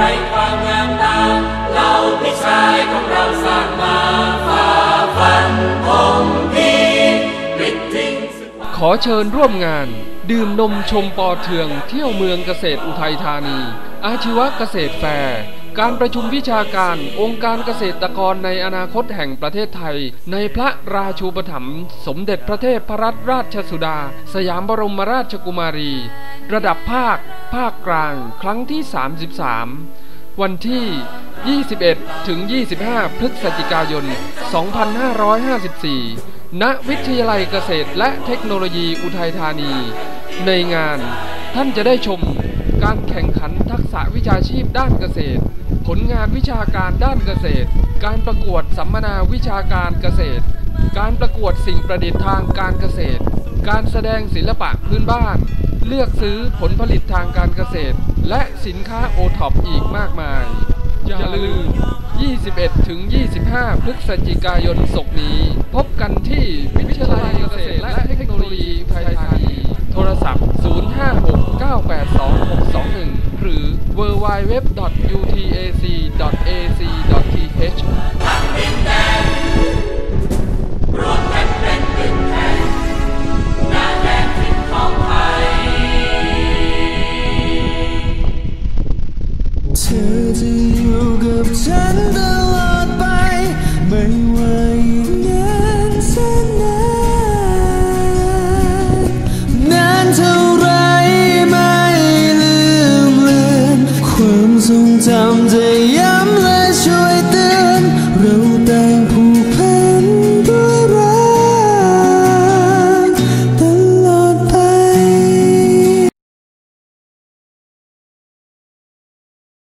ไรความงามตาเราพี่ชายของเราสร้างมาฝ่าฟันคงดีปิดทิ้งขอเชิญร่วมงาน ดื่มนมชมปอเทือง เที่ยวเมืองเกษตรอุทัยธานี อาชีวะเกษตรแฟร์การประชุมวิชาการองค์การเกษตรกรในอนาคตแห่งประเทศไทย ในพระราชูปถัมภ์สมเด็จพระเทพพรัตนราชสุดา สยามบรมราชกุมารี ระดับภาค ภาคกลางครั้งที่ 33 วันที่ 21 ถึง 25 พฤศจิกายน 2554 ณ วิทยาลัยเกษตรและเทคโนโลยีอุทัยธานี ในงานท่านจะได้ชมการแข่งขันทักษะวิชาชีพด้านเกษตร ผลงานวิชาการด้านเกษตร การประกวดสัมมนาวิชาการเกษตร การประกวดสิ่งประดิษฐ์ทางการเกษตร การแสดงศิลปะพื้นบ้าน เลือกซื้อผลผลิตทางการเกษตร และสินค้าโอท็อปอีกมากมาย อย่าลืม 21 ถึง 25 พฤศจิกายนศกนี้ พบกันที่วิทยาลัยเกษตรและเทคโนโลยีไทยธานีโทรศัพท์ 056-982-621 หรือ www.utac.ac